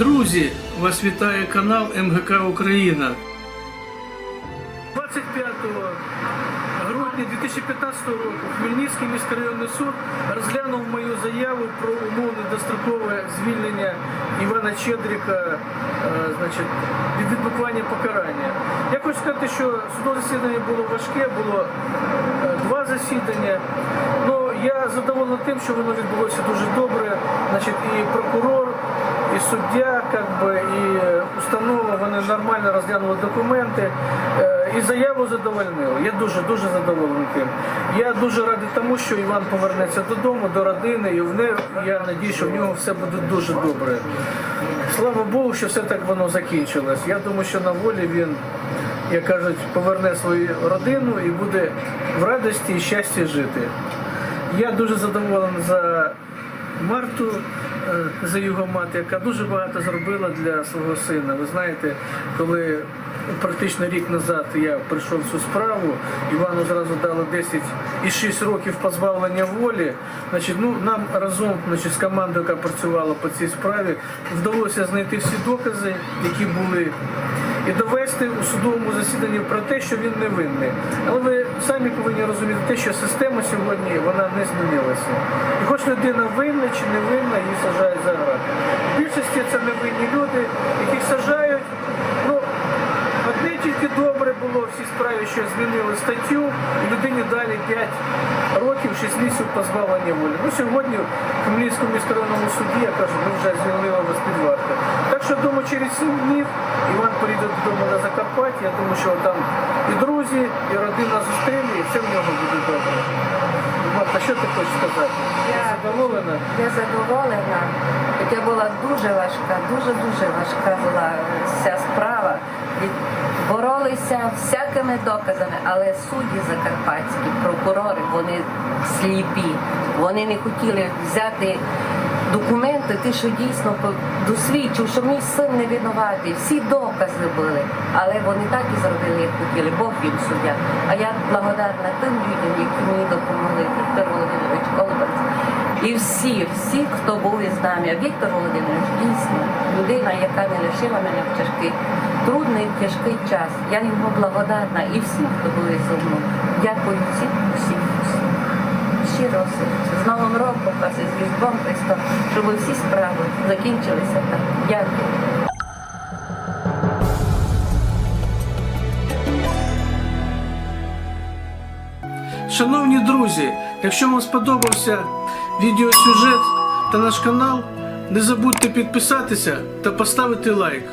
Друзі, вас вітає канал МГК Україна. 25 грудня 2015 року Хмельницький міськрайонний суд розглянув мою заяву про умовне дострокове звільнення Івана Чедріка е, значить, від відбукування покарання. Я хочу сказати, що судове засідання було важке, було е, два засідання. Ну, я задоволений тим, що воно відбулося дуже добре. Значить, і прокурор, і суддя, как би, і установа, вони нормально розглянули документи. е, І заяву задовольнили. Я дуже дуже задоволений тим. Я дуже радий тому, що Іван повернеться додому, до родини, і в не я надію, що в нього все буде дуже добре. Слава Богу, що все так воно закінчилось. Я думаю, що на волі він, як кажуть, поверне свою родину і буде в радості і щасті жити. Я дуже задоволений за Марту, е, за його мати, яка дуже багато зробила для свого сина. Ви знаєте, коли практично рік назад я прийшов в цю справу, Івану зразу дали 10 і 6 років позбавлення волі. Значить, ну, нам разом значить, з командою, яка працювала по цій справі, вдалося знайти всі докази, які були і довести у судовому засіданні про те, що він невинний. Але ви самі повинні розуміти те, що система сьогодні вона не змінилася. І хоч людина винна чи не винна, її сажають за грати. В більшості це невинні люди, яких сажають. Ну, Одне тільки добре було в цій справі, що змінили статтю, і людині далі 5 років, 6 місяців позбавлення волі. Ну сьогодні в Хмельницькому міськрайонному суді я кажу, ми вже звільнили вас під варту. Так що думаю, через 7 днів Іван поїде додому на Закарпаття. Я думаю, що там і друзі, і родина зустріне, і все в нього буде добре. Марта, що ти хочеш сказати? Я- задоволена? Я задоволена, хоча була дуже важка, дуже-дуже важка була ця справа. Боролися всякими доказами, але судді закарпатські, прокурори, вони сліпі. Вони не хотіли взяти документи, ті, що дійсно досвідчив, що мій син не винуватий. Всі докази були, але вони так і зробили, як хотіли. Бог їм суддя. А я благодарна тим людям, які мені допомогли. Віктор Володимирович Колбанц. І всі, всі, хто були з нами. А Віктор Володимирович дійсно людина, яка не лишила мене в тяжкий, трудний, тяжкий час. Я йому благодарна і всім, хто були зі мною. Дякую всім, всім, всім. Щиро серце. З Новим роком вас і з Різдвом Христом, щоб всі справи закінчилися так. Дякую. Шановні друзі, якщо вам сподобався відеосюжет та наш канал, не забудьте підписатися та поставити лайк.